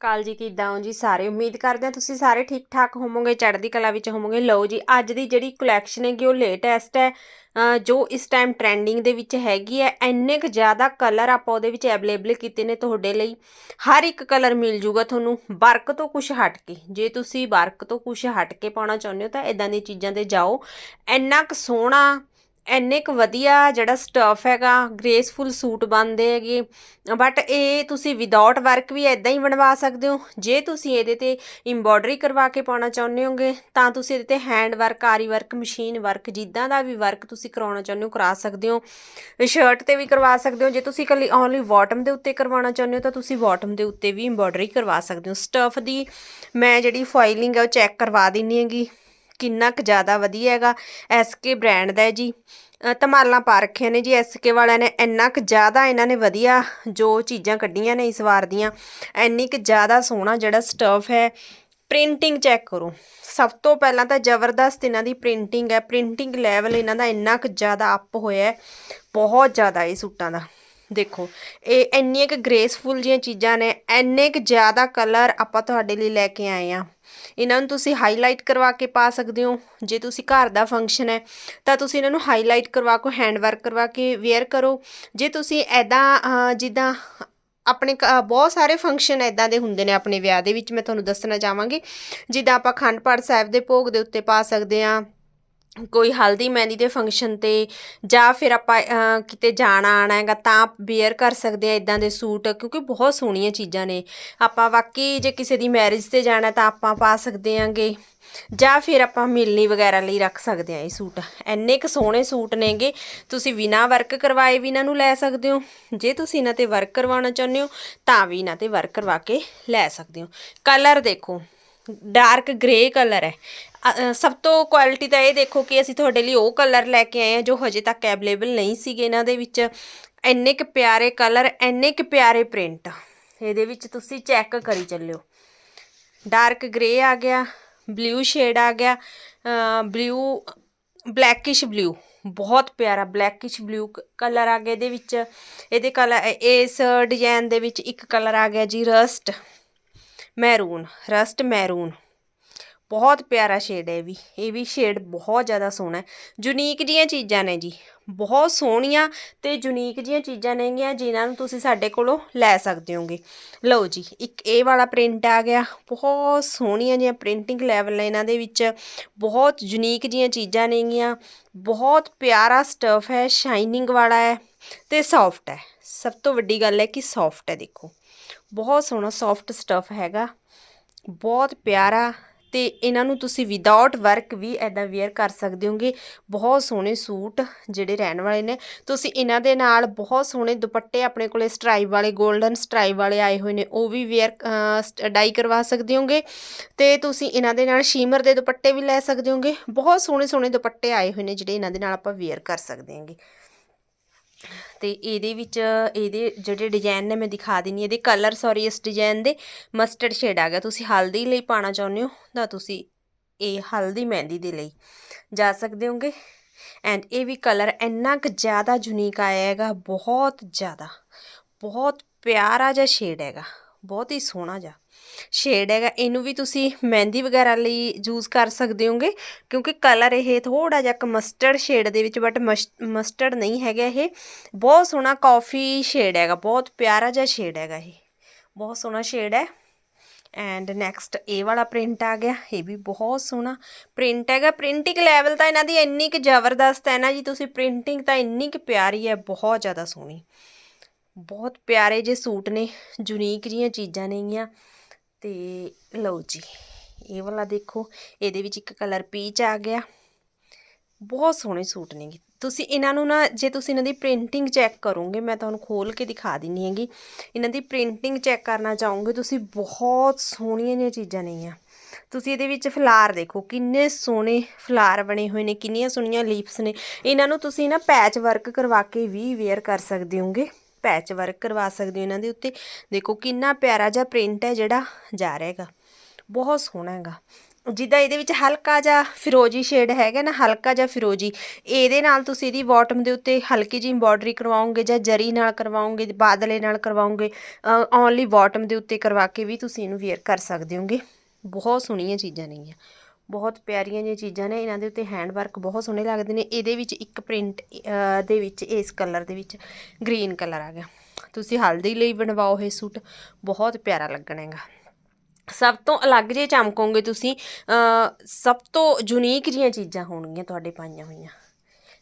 ਕਾਲ ਜੀ ਕਿੱਦਾਂ ਹੋ ਜੀ? ਸਾਰੇ ਉਮੀਦ ਕਰਦੇ ਹਾਂ ਤੁਸੀਂ ਸਾਰੇ ਠੀਕ ਠਾਕ ਹੋਵੋਗੇ, ਚੜ੍ਹਦੀ ਕਲਾ ਵਿੱਚ ਹੋਵੋਗੇ। ਲਓ ਜੀ, ਅੱਜ ਦੀ ਜਿਹੜੀ ਕਲੈਕਸ਼ਨ ਹੈਗੀ ਉਹ ਲੇਟੈਸਟ ਹੈ। ਜੋ ਇਸ ਟਾਈਮ ਟ੍ਰੈਂਡਿੰਗ ਦੇ ਵਿੱਚ ਹੈਗੀ ਹੈ, ਇੰਨੇ ਕੁ ਜ਼ਿਆਦਾ ਕਲਰ ਆਪਾਂ ਉਹਦੇ ਵਿੱਚ ਅਵੇਲੇਬਲ ਕੀਤੇ ਨੇ ਤੁਹਾਡੇ ਲਈ। ਹਰ ਇੱਕ ਕਲਰ ਮਿਲ ਜੂਗਾ ਤੁਹਾਨੂੰ, ਵਰਕ ਤੋਂ ਕੁਝ ਹਟ ਕੇ। ਜੇ ਤੁਸੀਂ ਵਰਕ ਤੋਂ ਕੁਝ ਹਟ ਕੇ ਪਾਉਣਾ ਚਾਹੁੰਦੇ ਹੋ ਤਾਂ ਇਦਾਂ ਦੀਆਂ ਚੀਜ਼ਾਂ ਤੇ ਜਾਓ। ਇੰਨਾ ਕੁ ਸੋਹਣਾ ਇੰਨੇ ਕੁ ਵਧੀਆ ਜਿਹੜਾ ਸਟਫ ਹੈਗਾ ਗ੍ਰੇਸਫੁਲ ਸੂਟ ਬਣਦੇ ਹੈਗੇ ਬਟ ਇਹ ਤੁਸੀਂ ਵਿਦਆਊਟ ਵਰਕ ਵੀ ਇਦਾਂ ਹੀ ਬਣਵਾ ਸਕਦੇ ਹੋ। ਜੇ ਤੁਸੀਂ ਇਹਦੇ ਤੇ ਇੰਬੋਡਰੀ ਕਰਵਾ ਕੇ ਪਾਉਣਾ ਚਾਹੁੰਦੇ ਹੋਗੇ, ਤਾਂ ਤੁਸੀਂ ਇਹਦੇ ਤੇ ਹੈਂਡ ਵਰਕ ਆਰੀ ਵਰਕ ਮਸ਼ੀਨ ਵਰਕ ਜਿੱਦਾਂ ਦਾ ਵੀ ਵਰਕ ਤੁਸੀਂ ਕਰਾਉਣਾ ਚਾਹੁੰਦੇ ਹੋ, ਕਰਾ ਸਕਦੇ ਹੋ। ਸ਼ਰਟ ਤੇ ਵੀ ਕਰਵਾ ਸਕਦੇ ਹੋ। ਜੇ ਤੁਸੀਂ ਇਕੱਲੀ ਓਨਲੀ ਬਾਟਮ ਦੇ ਉੱਤੇ ਕਰਵਾਉਣਾ ਚਾਹੁੰਦੇ ਹੋ, ਤਾਂ ਤੁਸੀਂ ਬਾਟਮ ਦੇ ਉੱਤੇ ਵੀ ਇੰਬੋਡਰੀ ਕਰਵਾ ਸਕਦੇ ਹੋ। ਸਟਫ ਦੀ ਮੈਂ ਜਿਹੜੀ ਫਾਈਲਿੰਗ ਹੈ ਉਹ ਚੈੱਕ ਕਰਵਾ ਦਿੰਨੀ ਹੈਗੀ। ਕਿੰਨਾ ਕੁ ਜ਼ਿਆਦਾ ਵਧੀਆ ਹੈਗਾ ਐਸਕੇ ਬ੍ਰਾਂਡ ਦਾ ਹੈ ਜੀ। ਧਮਾਲਾਂ ਪਾ ਰੱਖੀਆਂ ਨੇ ਜੀ ਐਸਕੇ ਵਾਲਿਆਂ ਨੇ, ਇੰਨਾ ਕੁ ਜ਼ਿਆਦਾ ਇਹਨਾਂ ਨੇ ਵਧੀਆ ਜੋ ਚੀਜ਼ਾਂ ਕੱਢੀਆਂ ਨੇ ਇਸ ਵਾਰ ਦੀਆਂ, ਇੰਨੀ ਕੁ ਜ਼ਿਆਦਾ ਸੋਹਣਾ ਜਿਹੜਾ ਸਟਫ ਹੈ ਪ੍ਰਿੰਟਿੰਗ ਚੈੱਕ ਕਰੋ। ਸਭ ਤੋਂ ਪਹਿਲਾਂ ਤਾਂ ਜ਼ਬਰਦਸਤ ਇਹਨਾਂ ਦੀ ਪ੍ਰਿੰਟਿੰਗ ਹੈ ਪ੍ਰਿੰਟਿੰਗ ਲੈਵਲ ਇਹਨਾਂ ਦਾ ਇੰਨਾ ਕੁ ਜ਼ਿਆਦਾ ਅਪ ਹੋਇਆ ਹੈ, ਬਹੁਤ ਜ਼ਿਆਦਾ ਇਹ ਸੂਟਾਂ ਦਾ। ਦੇਖੋ, ਇਹ ਇੰਨੀਆਂ ਕੁ ਗ੍ਰੇਸਫੁਲ ਜੀਆਂ ਚੀਜ਼ਾਂ ਨੇ, ਇੰਨੇ ਕੁ ਜ਼ਿਆਦਾ ਕਲਰ ਆਪਾਂ ਤੁਹਾਡੇ ਲਈ ਲੈ ਕੇ ਆਏ ਆ ਇਹਨਾਂ ਨੂੰ ਤੁਸੀਂ ਹਾਈਲਾਈਟ ਕਰਵਾ ਕੇ ਪਾ ਸਕਦੇ ਹੋ। ਜੇ ਤੁਸੀਂ ਘਰ ਦਾ ਫੰਕਸ਼ਨ ਹੈ, ਤਾਂ ਤੁਸੀਂ ਇਹਨਾਂ ਨੂੰ ਹਾਈਲਾਈਟ ਕਰਵਾ ਕੇ ਹੈਂਡ ਵਰਕ ਕਰਵਾ ਕੇ ਵੇਅਰ ਕਰੋ। ਜੇ ਤੁਸੀਂ ਐਦਾਂ ਜਿੱਦਾਂ ਆਪਣੇ ਘ- ਬਹੁਤ ਸਾਰੇ ਫੰਕਸ਼ਨ ਐਦਾਂ ਦੇ ਹੁੰਦੇ ਨੇ ਆਪਣੇ ਵਿਆਹ ਦੇ ਵਿੱਚ, ਮੈਂ ਤੁਹਾਨੂੰ ਦੱਸਣਾ ਚਾਹਾਂਗੀ। ਜਿੱਦਾਂ ਆਪਾਂ ਅਖੰਡ ਪਾਠ ਸਾਹਿਬ ਦੇ ਭੋਗ ਦੇ ਉੱਤੇ ਪਾ ਸਕਦੇ ਆ ਕੋਈ ਹਲਦੀ ਮਹਿੰਦੀ ਦੇ ਫੰਕਸ਼ਨ ਤੇ ਜਾਂ ਫਿਰ ਆਪਾਂ ਕਿਤੇ ਜਾਣਾ ਆਣਾ ਹੈਗਾ ਤਾਂ ਵੇਅਰ ਕਰ ਸਕਦੇ ਆ ਇਦਾਂ ਦੇ ਸੂਟ, ਕਿਉਂਕਿ ਬਹੁਤ ਸੋਹਣੀਆਂ ਚੀਜ਼ਾਂ ਨੇ। ਆਪਾਂ ਵਾਕਈ ਜੇ ਕਿਸੇ ਦੀ ਮੈਰਿਜ ਤੇ ਜਾਣਾ ਤਾਂ ਆਪਾਂ ਪਾ ਸਕਦੇ ਆਂਗੇ। ਜਾਂ ਫਿਰ ਆਪਾਂ ਮਿਲਣੀ ਵਗੈਰਾ ਲਈ ਰੱਖ ਸਕਦੇ ਆ ਇਹ ਸੂਟ। ਇੰਨੇ ਕੁ ਸੋਹਣੇ ਸੂਟ ਨੇਗੇ, ਤੁਸੀਂ ਬਿਨਾ ਵਰਕ ਕਰਵਾਏ ਵੀ ਇਹਨਾਂ ਨੂੰ ਲੈ ਸਕਦੇ ਹੋ। ਜੇ ਤੁਸੀਂ ਇਹਨਾਂ ਤੇ ਵਰਕ ਕਰਵਾਉਣਾ ਚਾਹੁੰਦੇ ਹੋ, ਤਾਂ ਵੀ ਇਹਨਾਂ ਤੇ ਵਰਕ ਕਰਵਾ ਕੇ ਲੈ ਸਕਦੇ ਹੋ। ਕਲਰ ਦੇਖੋ ਡਾਰਕ ਗ੍ਰੇ ਕਲਰ ਹੈ। ਸਭ ਤੋਂ ਕੁਆਲਿਟੀ ਤਾਂ ਇਹ ਦੇਖੋ ਕਿ ਅਸੀਂ ਤੁਹਾਡੇ ਲਈ ਉਹ ਕਲਰ ਲੈ ਕੇ ਆਏ ਹਾਂ ਜੋ ਹਜੇ ਤੱਕ ਅਵੇਲੇਬਲ ਨਹੀਂ ਸੀਗੇ ਇਹਨਾਂ ਦੇ ਵਿੱਚ। ਇੰਨੇ ਕੁ ਪਿਆਰੇ ਕਲਰ ਇੰਨੇ ਕੁ ਪਿਆਰੇ ਪ੍ਰਿੰਟ ਇਹਦੇ ਵਿੱਚ ਤੁਸੀਂ ਚੈੱਕ ਕਰੀ ਚੱਲਿਓ। ਡਾਰਕ ਗ੍ਰੇ ਆ ਗਿਆ ਬਲੂ ਸ਼ੇਡ ਆ ਗਿਆ ਬਲੂ ਬਲੈਕਿਸ਼ ਬਲੂ ਬਹੁਤ ਪਿਆਰਾ ਬਲੈਕਿਸ਼ ਬਲੂ ਕਲਰ ਆ ਗਿਆ ਇਹਦੇ ਵਿੱਚ। ਇਹਦੇ ਕਲਰ ਇਸ ਡਿਜ਼ਾਈਨ ਦੇ ਵਿੱਚ ਇੱਕ ਕਲਰ ਆ ਗਿਆ ਜੀ ਰਸਟ ਮੈਰੂਨ ਰਸਟ ਮੈਰੂਨ ਬਹੁਤ ਪਿਆਰਾ ਸ਼ੇਡ ਹੈ ਇਹ ਵੀ। ਇਹ ਵੀ ਸ਼ੇਡ ਬਹੁਤ ਜ਼ਿਆਦਾ ਸੋਹਣਾ ਹੈ। ਯੂਨੀਕ ਜੀਆਂ ਚੀਜ਼ਾਂ ਨੇ ਜੀ। ਬਹੁਤ ਸੋਹਣੀਆਂ ਤੇ ਯੂਨੀਕ ਜੀਆਂ ਚੀਜ਼ਾਂ ਨੇਗੀਆਂ ਜਿਨ੍ਹਾਂ ਨੂੰ ਤੁਸੀਂ ਸਾਡੇ ਕੋਲੋਂ ਲੈ ਸਕਦੇ ਹੋਗੇ। ਲਓ ਜੀ, ਇੱਕ ਇਹ ਵਾਲਾ ਪ੍ਰਿੰਟ ਆ ਗਿਆ। ਬਹੁਤ ਸੋਹਣੀਆਂ ਜੀਆਂ ਪ੍ਰਿੰਟਿੰਗ ਲੈਵਲ ਨੇ ਇਹਨਾਂ ਦੇ ਵਿੱਚ। ਬਹੁਤ ਯੂਨੀਕ ਜੀਆਂ ਚੀਜ਼ਾਂ ਨੇਗੀਆਂ ਬਹੁਤ ਪਿਆਰਾ ਸਟਫ ਹੈ ਸ਼ਾਈਨਿੰਗ ਵਾਲਾ ਹੈ ਤੇ ਸੌਫਟ ਹੈ। ਸਭ ਤੋਂ ਵੱਡੀ ਗੱਲ ਹੈ ਕਿ ਸੌਫਟ ਹੈ ਦੇਖੋ। ਬਹੁਤ ਸੋਹਣਾ ਸੌਫਟ ਸਟਫ ਹੈਗਾ। ਬਹੁਤ ਪਿਆਰਾ ਤੇ ਇਹਨਾਂ ਨੂੰ ਤੁਸੀਂ ਵਿਦਆਊਟ ਵਰਕ ਵੀ ਐਦਾਂ ਵੇਅਰ ਕਰ ਸਕਦੇ ਹੋਗੇ। ਬਹੁਤ ਸੋਹਣੇ ਸੂਟ ਜਿਹੜੇ ਰਹਿਣ ਵਾਲੇ ਨੇ। ਤੁਸੀਂ ਇਹਨਾਂ ਦੇ ਨਾਲ ਬਹੁਤ ਸੋਹਣੇ ਦੁਪੱਟੇ ਆਪਣੇ ਕੋਲੇ ਸਟ੍ਰਾਈਪ ਵਾਲੇ 골ਡਨ ਸਟ੍ਰਾਈਪ ਵਾਲੇ ਆਏ ਹੋਏ ਨੇ, ਉਹ ਵੀ ਵੇਅਰ ਡਾਈ ਕਰਵਾ ਸਕਦੇ ਹੋਗੇ। ਤੇ ਤੁਸੀਂ ਇਹਨਾਂ ਦੇ ਨਾਲ ਸ਼ੀਮਰ ਦੇ ਦੁਪੱਟੇ ਵੀ ਲੈ ਸਕਦੇ ਹੋਗੇ। ਬਹੁਤ ਸੋਹਣੇ ਸੋਹਣੇ ਦੁਪੱਟੇ ਆਏ ਹੋਏ ਨੇ ਜਿਹੜੇ ਇਹਨਾਂ ਦੇ ਨਾਲ ਆਪਾਂ ਵੇਅਰ ਕਰ ਸਕਦੇ ਹਾਂਗੇ। ਤੇ ਇਹਦੇ ਵਿੱਚ, ਇਹਦੇ ਜਿਹੜੇ ਡਿਜ਼ਾਈਨ ਨੇ ਮੈਂ ਦਿਖਾ ਦਿੰਨੀ ਇਹਦੇ ਕਲਰ ਸੌਰੀ ਇਸ ਡਿਜ਼ਾਈਨ ਦੇ ਮਸਟਰਡ ਸ਼ੇਡ ਆ ਗਿਆ। ਤੁਸੀਂ ਹਲਦੀ ਲਈ ਪਾਣਾ ਚਾਹੁੰਦੇ ਹੋ ਤਾਂ ਤੁਸੀਂ ਇਹ ਹਲਦੀ ਮਹਿੰਦੀ ਦੇ ਲਈ ਜਾ ਸਕਦੇ ਹੋਗੇ। ਐਂਡ ਇਹ ਵੀ ਕਲਰ ਇੰਨਾ ਕੁ ਜ਼ਿਆਦਾ ਯੂਨੀਕ ਆਇਆ ਹੈਗਾ, ਬਹੁਤ ਜ਼ਿਆਦਾ, ਬਹੁਤ ਪਿਆਰਾ ਜਿਹਾ ਸ਼ੇਡ ਹੈਗਾ, ਬਹੁਤ ਹੀ ਸੋਹਣਾ ਜਿਹਾ। ਸ਼ੇਡ ਹੈਗਾ, ਇਹਨੂੰ ਵੀ ਤੁਸੀਂ ਮਹਿੰਦੀ ਵਗੈਰਾ ਲਈ ਯੂਜ਼ ਕਰ ਸਕਦੇ ਹੋਗੇ, ਕਿਉਂਕਿ ਕਲਰ ਇਹ ਥੋੜਾ ਜਿਹਾ ਮਸਟਰਡ ਸ਼ੇਡ ਦੇ ਵਿੱਚ ਬਟ ਮਸਟਰਡ ਨਹੀਂ ਹੈਗਾ ਇਹ। ਬਹੁਤ ਸੋਹਣਾ ਕਾਫੀ ਸ਼ੇਡ ਹੈਗਾ, ਬਹੁਤ ਪਿਆਰਾ ਜਿਹਾ ਸ਼ੇਡ ਹੈਗਾ ਇਹ। ਬਹੁਤ ਸੋਹਣਾ ਸ਼ੇਡ ਹੈ। ਐਂਡ ਨੈਕਸਟ ਇਹ ਵਾਲਾ ਪ੍ਰਿੰਟ ਆ ਗਿਆ, ਇਹ ਵੀ ਬਹੁਤ ਸੋਹਣਾ ਪ੍ਰਿੰਟ ਹੈਗਾ। ਪ੍ਰਿੰਟਿੰਗ ਲੈਵਲ ਤਾਂ ਇਹਨਾਂ ਦੀ ਇੰਨੀ ਕੁ ਜ਼ਬਰਦਸਤ ਹੈ ਨਾ ਜੀ, ਤੁਸੀਂ ਪ੍ਰਿੰਟਿੰਗ ਤਾਂ ਇੰਨੀ ਕੁ ਪਿਆਰੀ ਹੈ, ਬਹੁਤ ਜ਼ਿਆਦਾ ਸੋਹਣੀ। ਬਹੁਤ ਪਿਆਰੇ ਜੇ ਸੂਟ ਨੇ ਯੂਨੀਕ ਜੀਆਂ ਚੀਜ਼ਾਂ ਨੇਗੀਆਂ। ਤੇ ਲਓ ਜੀ, ਇਹ ਵਾਲਾ ਦੇਖੋ, ਇਹਦੇ ਵਿੱਚ ਇੱਕ ਕਲਰ ਪੀਚ ਆ ਗਿਆ। ਬਹੁਤ ਸੋਹਣੇ ਸੂਟ ਨੇਗੇ ਤੁਸੀਂ ਇਹਨਾਂ ਨੂੰ ਨਾ, ਜੇ ਤੁਸੀਂ ਇਹਨਾਂ ਦੀ ਪ੍ਰਿੰਟਿੰਗ ਚੈੱਕ ਕਰੋਗੇ, ਮੈਂ ਤੁਹਾਨੂੰ ਖੋਲ ਕੇ ਦਿਖਾ ਦਿੰਨੀ ਹੈਗੀ। ਇਹਨਾਂ ਦੀ ਪ੍ਰਿੰਟਿੰਗ ਚੈੱਕ ਕਰਨਾ ਚਾਹੋਗੇ, ਤੁਸੀਂ ਬਹੁਤ ਸੋਹਣੀਆਂ ਜਿਹੀਆਂ ਚੀਜ਼ਾਂ ਨੇਗੀਆਂ ਤੁਸੀਂ ਇਹਦੇ ਵਿੱਚ ਫਲਾਰ ਦੇਖੋ, ਕਿੰਨੇ ਸੋਹਣੇ ਫਲਾਰ ਬਣੇ ਹੋਏ ਨੇ, ਕਿੰਨੀਆਂ ਸੋਹਣੀਆਂ ਲੀਫਸ ਨੇ। ਇਹਨਾਂ ਨੂੰ ਤੁਸੀਂ ਨਾ ਪੈਚ ਵਰਕ ਕਰਵਾ ਕੇ ਵੀ ਵੇਅਰ ਕਰ ਸਕਦੇ ਹੋਗੇ। ਪੈਚ ਵਰਕ ਕਰਵਾ ਸਕਦੇ ਹੋ ਇਹਨਾਂ ਦੇ ਉੱਤੇ। ਦੇਖੋ ਕਿੰਨਾ ਪਿਆਰਾ ਜਿਹਾ ਪ੍ਰਿੰਟ ਹੈ ਜਿਹੜਾ ਜਾ ਰਿਹਾ ਹੈਗਾ। ਬਹੁਤ ਸੋਹਣਾ ਹੈਗਾ। ਜਿੱਦਾਂ ਇਹਦੇ ਵਿੱਚ ਹਲਕਾ ਜਿਹਾ ਫਿਰੋਜੀ ਸ਼ੇਡ ਹੈਗਾ ਨਾ, ਹਲਕਾ ਜਿਹਾ ਫਿਰੋਜੀ। ਇਹਦੇ ਨਾਲ ਤੁਸੀਂ ਇਹਦੀ ਬਾਟਮ ਦੇ ਉੱਤੇ ਹਲਕੀ ਜਿਹੀ ਐਮਬੋਡਰੀ ਕਰਵਾਉਂਗੇ ਜਾਂ ਜਰੀ ਨਾਲ ਕਰਵਾਉਂਗੇ ਬਾਦਲੇ ਨਾਲ ਕਰਵਾਓਗੇ ਓਨਲੀ ਬਾਟਮ ਦੇ ਉੱਤੇ ਕਰਵਾ ਕੇ ਵੀ ਤੁਸੀਂ ਇਹਨੂੰ ਵੇਅਰ ਕਰ ਸਕਦੇ ਹੋਗੇ। ਬਹੁਤ ਸੋਹਣੀਆਂ ਚੀਜ਼ਾਂ ਨੇਗੀਆਂ ਬਹੁਤ ਪਿਆਰੀਆਂ ਜਿਹੀਆਂ ਚੀਜ਼ਾਂ ਨੇ, ਇਹਨਾਂ ਦੇ ਉੱਤੇ ਹੈਂਡ ਵਰਕ ਬਹੁਤ ਸੋਹਣੇ ਲੱਗਦੇ ਨੇ। ਇਹਦੇ ਵਿੱਚ ਇੱਕ ਪ੍ਰਿੰਟ ਦੇ ਵਿੱਚ, ਇਸ ਕਲਰ ਦੇ ਵਿੱਚ ਗ੍ਰੀਨ ਕਲਰ ਆ ਗਿਆ। ਤੁਸੀਂ ਹਲਦੀ ਲਈ ਬਣਵਾਓ ਇਹ ਸੂਟ, ਬਹੁਤ ਪਿਆਰਾ ਲੱਗਣਾ ਹੈਗਾ। ਸਭ ਤੋਂ ਅਲੱਗ ਜੇ ਚਮਕੋਗੇ ਤੁਸੀਂ ਸਭ ਤੋਂ ਯੂਨੀਕ ਜੀਆਂ ਚੀਜ਼ਾਂ ਹੋਣਗੀਆਂ ਤੁਹਾਡੇ ਪਾਈਆਂ ਹੋਈਆਂ।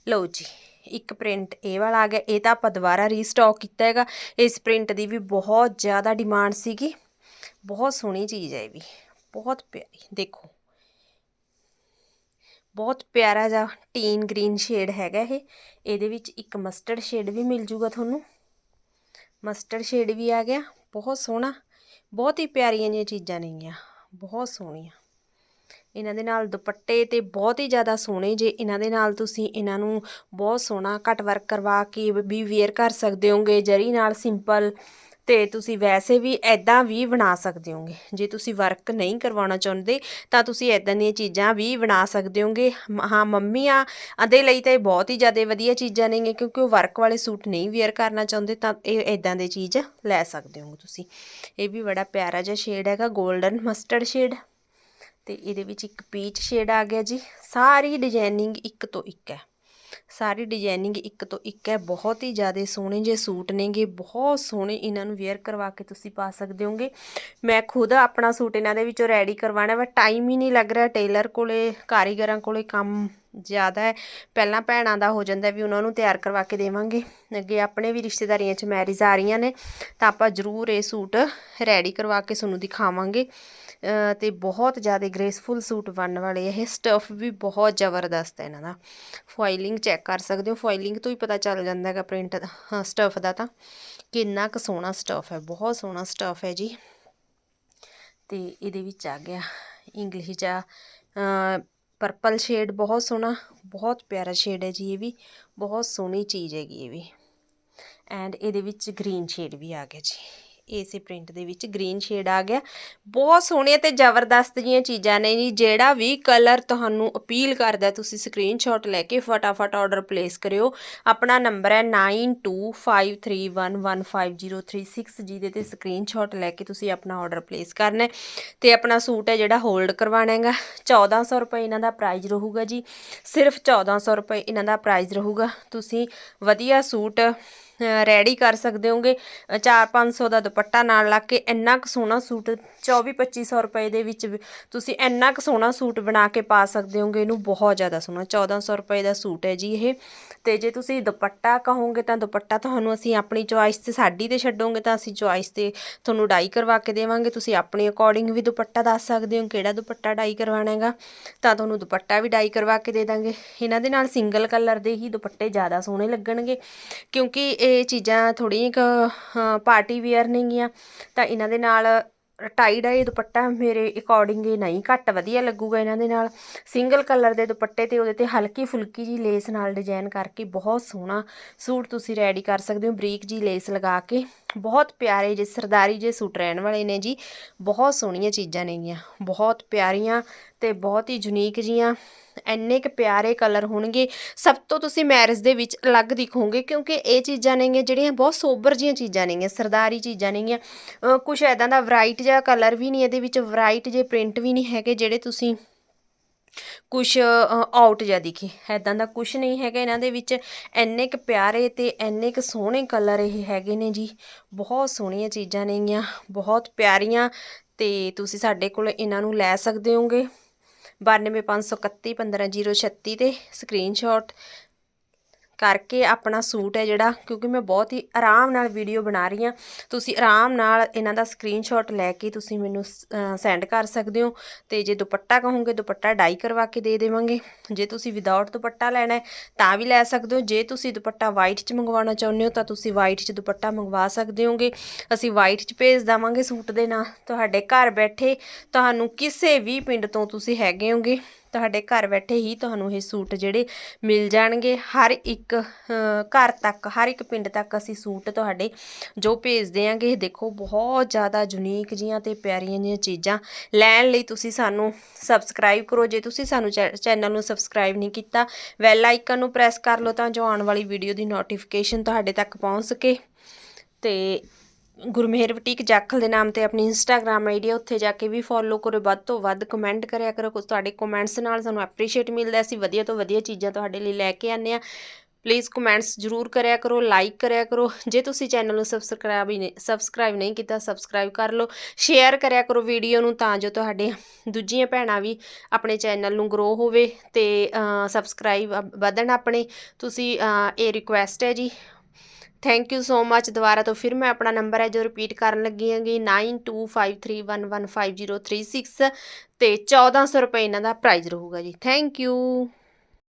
ਲਓ ਜੀ, ਇੱਕ ਪ੍ਰਿੰਟ ਇਹ ਵਾਲਾ ਆ ਗਿਆ। ਇਹ ਤਾਂ ਆਪਾਂ ਦੁਬਾਰਾ ਰੀਸਟਾਕ ਕੀਤਾ ਹੈਗਾ। ਇਸ ਪ੍ਰਿੰਟ ਦੀ ਵੀ ਬਹੁਤ ਜ਼ਿਆਦਾ ਡਿਮਾਂਡ ਸੀਗੀ। ਬਹੁਤ ਸੋਹਣੀ ਚੀਜ਼ ਹੈ ਇਹ ਵੀ। ਬਹੁਤ ਪਿਆਰੀ। ਦੇਖੋ ਬਹੁਤ ਪਿਆਰਾ ਜਿਹਾ ਟੀਨ ਗ੍ਰੀਨ ਸ਼ੇਡ ਹੈਗਾ ਇਹ। ਇਹਦੇ ਵਿੱਚ ਇੱਕ ਮਸਟਰਡ ਸ਼ੇਡ ਵੀ ਮਿਲ ਜੂਗਾ ਤੁਹਾਨੂੰ। ਮਸਟਰਡ ਸ਼ੇਡ ਵੀ ਆ ਗਿਆ, ਬਹੁਤ ਸੋਹਣਾ। ਬਹੁਤ ਹੀ ਪਿਆਰੀਆਂ ਜਿਹੀਆਂ ਚੀਜ਼ਾਂ ਨੇਗੀਆਂ ਬਹੁਤ ਸੋਹਣੀਆਂ। ਇਹਨਾਂ ਦੇ ਨਾਲ ਦੁਪੱਟੇ ਤੇ ਬਹੁਤ ਹੀ ਜ਼ਿਆਦਾ ਸੋਹਣੇ ਜੇ। ਇਹਨਾਂ ਦੇ ਨਾਲ ਤੁਸੀਂ ਇਹਨਾਂ ਨੂੰ ਬਹੁਤ ਸੋਹਣਾ ਕੱਟ ਵਰਕ ਕਰਵਾ ਕੇ ਵੀ ਵੇਅਰ ਕਰ ਸਕਦੇ ਹੋਗੇ। ਜਰੀ ਨਾਲ ਸਿੰਪਲ ਤੇ ਤੁਸੀਂ ਵੈਸੇ ਵੀ ਐਦਾਂ ਵੀ ਬਣਾ ਸਕਦੇ ਹੋਗੇ। ਜੇ ਤੁਸੀਂ ਵਰਕ ਨਹੀਂ ਕਰਵਾਉਣਾ ਚਾਹੁੰਦੇ, ਤਾਂ ਤੁਸੀਂ ਐਦਾਂ ਦੀਆਂ ਚੀਜ਼ਾਂ ਵੀ ਬਣਾ ਸਕਦੇ ਹੋਗੇ। ਮ- ਹਾਂ, ਮੰਮੀਆਂ ਦੇ ਲਈ ਤਾਂ ਇਹ ਬਹੁਤ ਹੀ ਜ਼ਿਆਦਾ ਵਧੀਆ ਚੀਜ਼ਾਂ ਨੇਗੇ ਕਿਉਂਕਿ ਉਹ ਵਰਕ ਵਾਲੇ ਸੂਟ ਨਹੀਂ ਵੇਅਰ ਕਰਨਾ ਚਾਹੁੰਦੇ, ਤਾਂ ਇਹ ਐਦਾਂ ਦੇ ਚੀਜ਼ ਲੈ ਸਕਦੇ ਹੋ ਤੁਸੀਂ। ਇਹ ਵੀ ਬੜਾ ਪਿਆਰਾ ਜਿਹਾ ਸ਼ੇਡ ਹੈਗਾ 골ਡਨ ਮਸਟਰਡ ਸ਼ੇਡ ਤੇ ਇਹਦੇ ਵਿੱਚ ਇੱਕ ਪੀਚ ਸ਼ੇਡ ਆ ਗਿਆ ਜੀ। ਸਾਰੀ ਡਿਜ਼ਾਈਨਿੰਗ ਇੱਕ ਤੋਂ ਇੱਕ ਹੈ। ਸਾਰੀ ਡਿਜ਼ਾਈਨਿੰਗ ਇੱਕ ਤੋਂ ਇੱਕ ਹੈ, ਬਹੁਤ ਹੀ ਜ਼ਿਆਦਾ ਸੋਹਣੇ ਜੇ ਸੂਟ ਨੇਗੇ, ਬਹੁਤ ਸੋਹਣੇ ਇਹਨਾਂ ਨੂੰ ਵੇਅਰ ਕਰਵਾ ਕੇ ਤੁਸੀਂ ਪਾ ਸਕਦੇ ਹੋਗੇ। ਮੈਂ ਖੁਦ ਆਪਣਾ ਸੂਟ ਇਹਨਾਂ ਦੇ ਵਿੱਚੋਂ ਰੈਡੀ ਕਰਵਾਉਣਾ ਵਾ ਟਾਈਮ ਹੀ ਨਹੀਂ ਲੱਗ ਰਿਹਾ ਟੇਲਰ ਕੋਲੇ, ਕਾਰੀਗਰਾਂ ਕੋਲੇ ਕੰਮ ਜ਼ਿਆਦਾ ਹੈ। ਪਹਿਲਾਂ ਭੈਣਾਂ ਦਾ ਹੋ ਜਾਂਦਾ ਵੀ ਉਹਨਾਂ ਨੂੰ ਤਿਆਰ ਕਰਵਾ ਕੇ ਦੇਵਾਂਗੇ। ਅੱਗੇ ਆਪਣੇ ਵੀ ਰਿਸ਼ਤੇਦਾਰੀਆਂ 'ਚ ਮੈਰਿਜ ਆ ਰਹੀਆਂ ਨੇ ਤਾਂ ਆਪਾਂ ਜ਼ਰੂਰ ਇਹ ਸੂਟ ਰੈਡੀ ਕਰਵਾ ਕੇ ਤੁਹਾਨੂੰ ਦਿਖਾਵਾਂਗੇ। ਅ, ਤੇ ਬਹੁਤ ਜ਼ਿਆਦਾ ਗ੍ਰੇਸਫੁਲ ਸੂਟ ਬਣਨ ਵਾਲੇ ਇਹ ਸਟਫ ਵੀ ਬਹੁਤ ਜ਼ਬਰਦਸਤ ਹੈ ਇਹਨਾਂ ਦਾ। ਫੋਇਲਿੰਗ ਚੈੱਕ ਕਰ ਸਕਦੇ ਹੋ। ਫੋਇਲਿੰਗ ਤੋਂ ਹੀ ਪਤਾ ਚੱਲ ਜਾਂਦਾ ਹੈਗਾ ਪ੍ਰਿੰਟ ਸਟਫ ਦਾ ਤਾਂ। ਕਿੰਨਾ ਕੁ ਸੋਹਣਾ ਸਟਫ ਹੈ। ਬਹੁਤ ਸੋਹਣਾ ਸਟਫ ਹੈ ਜੀ। ਤੇ ਇਹਦੇ ਵਿੱਚ ਆ ਗਿਆ ਇੰਗਲਿਸ਼ ਜਾਂ ਪਰਪਲ ਸ਼ੇਡ ਬਹੁਤ ਸੋਹਣਾ, ਬਹੁਤ ਪਿਆਰਾ ਸ਼ੇਡ ਹੈ ਜੀ ਇਹ ਵੀ, ਬਹੁਤ ਸੋਹਣੀ ਚੀਜ਼ ਹੈਗੀ ਇਹ ਵੀ। ਐਂਡ ਇਹਦੇ ਵਿੱਚ ਗ੍ਰੀਨ ਸ਼ੇਡ ਵੀ ਆ ਗਿਆ ਜੀ। ਇਸੇ ਪ੍ਰਿੰਟ ਦੇ ਵਿੱਚ ਗ੍ਰੀਨ ਸ਼ੇਡ ਆ ਗਿਆ। ਬਹੁਤ ਸੋਹਣੀਆਂ ਤੇ ਜ਼ਬਰਦਸਤ ਜੀਆਂ ਚੀਜ਼ਾਂ ਨੇ ਜੀ, ਜਿਹੜਾ ਵੀ ਕਲਰ ਤੁਹਾਨੂੰ ਅਪੀਲ ਕਰਦਾ, ਤੁਸੀਂ ਸਕਰੀਨਸ਼ਾਟ ਲੈ ਕੇ ਫਟਾਫਟ ਆਰਡਰ ਪਲੇਸ ਕਰਿਓ। ਆਪਣਾ ਨੰਬਰ ਹੈ 9253115036 ਜਿਹਦੇ ਤੇ ਸਕਰੀਨਸ਼ਾਟ ਲੈ ਕੇ ਤੁਸੀਂ ਆਪਣਾ ਆਰਡਰ ਪਲੇਸ ਕਰਨਾ ਹੈ। ਤੇ ਆਪਣਾ ਸੂਟ ਹੈ ਜਿਹੜਾ ਹੋਲਡ ਕਰਵਾਉਣਾ ਹੈਗਾ। 1400 ਰੁਪਏ ਇਹਨਾਂ ਦਾ ਪ੍ਰਾਈਸ ਰਹੂਗਾ ਜੀ। ਸਿਰਫ 1400 ਰੁਪਏ ਇਹਨਾਂ ਦਾ ਪ੍ਰਾਈਸ ਰਹੂਗਾ। ਤੁਸੀਂ ਵਧੀਆ ਸੂਟ ਰੈਡੀ ਕਰ ਸਕਦੇ ਹੋਗੇ। 4-500 ਦਾ ਦੁਪੱਟਾ ਨਾਲ ਲਾ ਕੇ ਇੰਨਾ ਕੁ ਸੋਹਣਾ ਸੂਟ 24-2500 ਰੁਪਏ ਦੇ ਵਿੱਚ ਵੀ ਤੁਸੀਂ ਇੰਨਾ ਕੁ ਸੋਹਣਾ ਸੂਟ ਬਣਾ ਕੇ ਪਾ ਸਕਦੇ ਹੋਗੇ। ਇਹਨੂੰ ਬਹੁਤ ਜ਼ਿਆਦਾ ਸੋਹਣਾ 1400 ਰੁਪਏ ਦਾ ਸੂਟ ਹੈ ਜੀ ਇਹ। ਤੇ ਜੇ ਤੁਸੀਂ ਦੁਪੱਟਾ ਕਹੋਗੇ ਤਾਂ ਦੁਪੱਟਾ ਤੁਹਾਨੂੰ ਅਸੀਂ ਆਪਣੀ ਚੁਆਇਸ ਤੇ ਸਾਡੀ ਤੇ ਛੱਡੋਗੇ ਤਾਂ ਅਸੀਂ ਚੁਆਇਸ ਤੇ ਤੁਹਾਨੂੰ ਡਾਈ ਕਰਵਾ ਕੇ ਦੇਵਾਂਗੇ। ਤੁਸੀਂ ਆਪਣੇ ਅਕੋਰਡਿੰਗ ਵੀ ਦੁਪੱਟਾ ਦੱਸ ਸਕਦੇ ਹੋ ਕਿਹੜਾ ਦੁਪੱਟਾ ਡਾਈ ਕਰਵਾਉਣਾ ਹੈਗਾ। ਤਾਂ ਤੁਹਾਨੂੰ ਦੁਪੱਟਾ ਵੀ ਡਾਈ ਕਰਵਾ ਕੇ ਦੇ ਦਾਂਗੇ। ਇਹਨਾਂ ਦੇ ਨਾਲ ਸਿੰਗਲ ਕਲਰ ਦੇ ਹੀ ਦੁਪੱਟੇ ਜ਼ਿਆਦਾ ਸੋਹਣੇ ਲੱਗਣਗੇ। ਕਿਉਂਕਿ ਇਹ ਚੀਜ਼ਾਂ ਥੋੜ੍ਹੀਆਂ ਪਾਰਟੀ ਵੇਅਰ ਨੇਗੀਆਂ ਤਾਂ ਇਹਨਾਂ ਦੇ ਨਾਲ ਟਾਈ ਡਾਈ ਦੁਪੱਟਾ, ਮੇਰੇ ਅਕੋਰਡਿੰਗ ਇਹ ਨਹੀਂ, ਘੱਟ ਵਧੀਆ ਲੱਗੂਗਾ ਇਹਨਾਂ ਦੇ ਨਾਲ। ਸਿੰਗਲ ਕਲਰ ਦੇ ਦੁਪੱਟੇ ਤੇ ਉਹਦੇ ਤੇ ਹਲਕੀ ਫੁਲਕੀ ਜੀ ਲੇਸ ਨਾਲ ਡਿਜ਼ਾਈਨ ਕਰਕੇ ਬਹੁਤ ਸੋਹਣਾ ਸੂਟ ਤੁਸੀਂ ਰੈਡੀ ਕਰ ਸਕਦੇ ਹੋ, ਬਰੀਕ ਜੀ ਲੇਸ ਲਗਾ ਕੇ। ਬਹੁਤ ਪਿਆਰੇ ਜੇ ਸਰਦਾਰੀ ਜੇ ਸੂਟ ਰਹਿਣ ਵਾਲੇ ਨੇ ਜੀ, ਬਹੁਤ ਸੋਹਣੀਆਂ ਚੀਜ਼ਾਂ ਨੇਗੀਆਂ ਬਹੁਤ ਪਿਆਰੀਆਂ ਤੇ ਬਹੁਤ ਹੀ ਯੂਨੀਕ ਜੀਆਂ ਇੰਨੇ ਕੁ ਪਿਆਰੇ ਕਲਰ ਹੋਣਗੇ। ਸਭ ਤੋਂ ਤੁਸੀਂ ਮੈਰਿਜ ਦੇ ਵਿੱਚ ਅਲੱਗ ਦਿਖੋਗੇ ਕਿਉਂਕਿ ਇਹ ਚੀਜ਼ਾਂ ਨੇਗੀਆਂ ਜਿਹੜੀਆਂ ਬਹੁਤ ਸੋਬਰ ਜੀਆਂ ਚੀਜ਼ਾਂ ਨੇਗੀਆਂ ਸਰਦਾਰੀ ਚੀਜ਼ਾਂ ਨੇਗੀਆਂ। ਅ, ਕੁਛ ਐਦਾਂ ਦਾ ਵਰਾਈਟ ਜਿਹਾ ਕਲਰ ਵੀ ਨਹੀਂ ਇਹਦੇ ਵਿੱਚ ਵਰਾਈਟ ਜੇ ਪ੍ਰਿੰਟ ਵੀ ਨਹੀਂ ਹੈਗੇ ਜਿਹੜੇ ਤੁਸੀਂ ਕੁਛ ਆਊਟ ਜਿਹਾ ਦਿਖੇ। ਐਦਾਂ ਦਾ ਕੁਛ ਨਹੀਂ ਹੈਗਾ ਇਹਨਾਂ ਦੇ ਵਿੱਚ। ਇੰਨੇ ਕੁ ਪਿਆਰੇ ਤੇ ਇੰਨੇ ਕੁ ਸੋਹਣੇ ਕਲਰ ਇਹ ਹੈਗੇ ਨੇ ਜੀ। ਬਹੁਤ ਸੋਹਣੀਆਂ ਚੀਜ਼ਾਂ ਨੇਗੀਆਂ ਬਹੁਤ ਪਿਆਰੀਆਂ ਤੇ ਤੁਸੀਂ ਸਾਡੇ ਕੋਲ ਇਹਨਾਂ ਨੂੰ ਲੈ ਸਕਦੇ ਹੋਗੇ। 9251315036 ਤੇ ਸਕਰੀਨਸ਼ਾਟ ਕਰਕੇ ਆਪਣਾ ਸੂਟ ਹੈ ਜਿਹੜਾ, ਕਿਉਂਕਿ ਮੈਂ ਬਹੁਤ ਹੀ ਆਰਾਮ ਨਾਲ ਵੀਡੀਓ ਬਣਾ ਰਹੀ ਹਾਂ। ਤੁਸੀਂ ਆਰਾਮ ਨਾਲ ਇਹਨਾਂ ਦਾ ਸਕਰੀਨਸ਼ਾਟ ਲੈ ਕੇ ਤੁਸੀਂ ਮੈਨੂੰ ਸੈਂਡ ਕਰ ਸਕਦੇ ਹੋ ਤੇ ਜੇ ਦੁਪੱਟਾ ਕਹੋਗੇ, ਦੁਪੱਟਾ ਡਾਈ ਕਰਵਾ ਕੇ ਦੇ ਦੇਵਾਂਗੇ। ਜੇ ਤੁਸੀਂ ਵਿਦਆਊਟ ਦੁਪੱਟਾ ਲੈਣਾ ਹੈ, ਤਾਂ ਵੀ ਲੈ ਸਕਦੇ ਹੋ। ਜੇ ਤੁਸੀਂ ਦੁਪੱਟਾ ਵਾਈਟ 'ਚ ਮੰਗਵਾਉਣਾ ਚਾਹੁੰਦੇ ਹੋ, ਤਾਂ ਤੁਸੀਂ ਵਾਈਟ 'ਚ ਦੁਪੱਟਾ ਮੰਗਵਾ ਸਕਦੇ ਹੋਗੇ। ਅਸੀਂ ਵਾਈਟ 'ਚ ਭੇਜ ਦੇਵਾਂਗੇ ਸੂਟ ਦੇ ਨਾਲ ਤੁਹਾਡੇ ਘਰ ਬੈਠੇ ਤੁਹਾਨੂੰ ਕਿਸੇ ਵੀ ਪਿੰਡ ਤੋਂ ਤੁਸੀਂ ਹੈਗੇ ਹੋਗੇ। ਤੁਹਾਡੇ ਘਰ ਬੈਠੇ ਹੀ ਤੁਹਾਨੂੰ ਇਹ ਸੂਟ ਜਿਹੜੇ ਮਿਲ ਜਾਣਗੇ। ਹਰ ਇੱਕ ਘਰ ਤੱਕ, ਹਰ ਇੱਕ ਪਿੰਡ ਤੱਕ ਅਸੀਂ ਸੂਟ ਤੁਹਾਡੇ ਜੋ ਭੇਜਦੇ ਦਿਆਂਗੇ। ਇਹ ਦੇਖੋ, ਬਹੁਤ ਜ਼ਿਆਦਾ ਯੂਨੀਕ ਜੀਆਂ ਤੇ ਪਿਆਰੀਆਂ ਜੀਆਂ ਚੀਜ਼ਾਂ ਲੈਣ ਲਈ ਤੁਸੀਂ ਸਾਨੂੰ ਸਬਸਕ੍ਰਾਈਬ ਕਰੋ। ਜੇ ਤੁਸੀਂ ਸਾਨੂੰ ਚੈਨਲ ਨੂੰ ਸਬਸਕ੍ਰਾਈਬ ਨਹੀਂ ਕੀਤਾ ਬੈਲ ਆਈਕਨ ਨੂੰ ਪ੍ਰੈਸ ਕਰ ਲਓ ਤਾਂ ਜੋ ਆਉਣ ਵਾਲੀ ਵੀਡੀਓ ਦੀ ਨੋਟੀਫਿਕੇਸ਼ਨ ਤੁਹਾਡੇ ਤੱਕ ਪਹੁੰਚ ਸਕੇ। ਤੇ ਗੁਰਮੇਹਰ ਬੁਟੀਕ ਜਾਖਲ ਦੇ ਨਾਮ ਤੇ ਆਪਣੀ ਇੰਸਟਾਗ੍ਰam ਆਈਡੀ ਉੱਥੇ ਜਾ ਕੇ ਵੀ ਫੋਲੋ ਕਰੋ, ਵੱਧ ਤੋਂ ਵੱਧ ਕਮੈਂਟ ਕਰਿਆ ਕਰੋ ਕੁਝ ਤੁਹਾਡੇ ਕਮੈਂਟਸ ਨਾਲ ਸਾਨੂੰ ਐਪਰੀਸ਼ੀਏਟ ਮਿਲਦਾ ਅਸੀਂ ਵਧੀਆ ਤੋਂ ਵਧੀਆ ਚੀਜ਼ਾਂ ਤੁਹਾਡੇ ਲਈ ਲੈ ਕੇ ਆਉਂਦੇ ਆ ਪਲੀਜ਼ ਕਮੈਂਟਸ ਜ਼ਰੂਰ ਕਰਿਆ ਕਰੋ ਲਾਈਕ ਕਰਿਆ ਕਰੋ। ਜੇ ਤੁਸੀਂ ਚੈਨਲ ਨੂੰ ਸਬਸਕ੍ਰਾਈਬ ਹੀ ਨਹੀਂ ਸਬਸਕ੍ਰਾਈਬ ਨਹੀਂ ਕੀਤਾ ਸਬਸਕ੍ਰਾਈਬ ਕਰ ਲਓ। ਸ਼ੇਅਰ ਕਰਿਆ ਕਰੋ ਵੀਡੀਓ ਨੂੰ ਤਾਂ ਜੋ ਤੁਹਾਡੇ ਦੂਜੀਆਂ ਭੈਣਾਂ ਵੀ ਆਪਣੇ ਚੈਨਲ ਨੂੰ ਗਰੋ ਹੋਵੇ ਤੇ ਸਬਸਕ੍ਰਾਈਬ ਵਧਣ ਆਪਣੇ। ਤੁਸੀਂ ਇਹ ਰਿਕੁਐਸਟ ਹੈ ਜੀ ਥੈਂਕ ਯੂ ਸੋ ਮੱਚ ਦੁਬਾਰਾ ਤੋਂ ਫਿਰ ਮੈਂ ਆਪਣਾ ਨੰਬਰ ਹੈ ਜੋ ਰਿਪੀਟ ਕਰਨ ਲੱਗੀ ਹਾਂਗੀ 9253115036 ਤੇ 1400 ਰੁਪਏ ਇਹਨਾਂ ਦਾ ਪ੍ਰਾਈਜ਼ ਰਹੂਗਾ ਜੀ। Thank you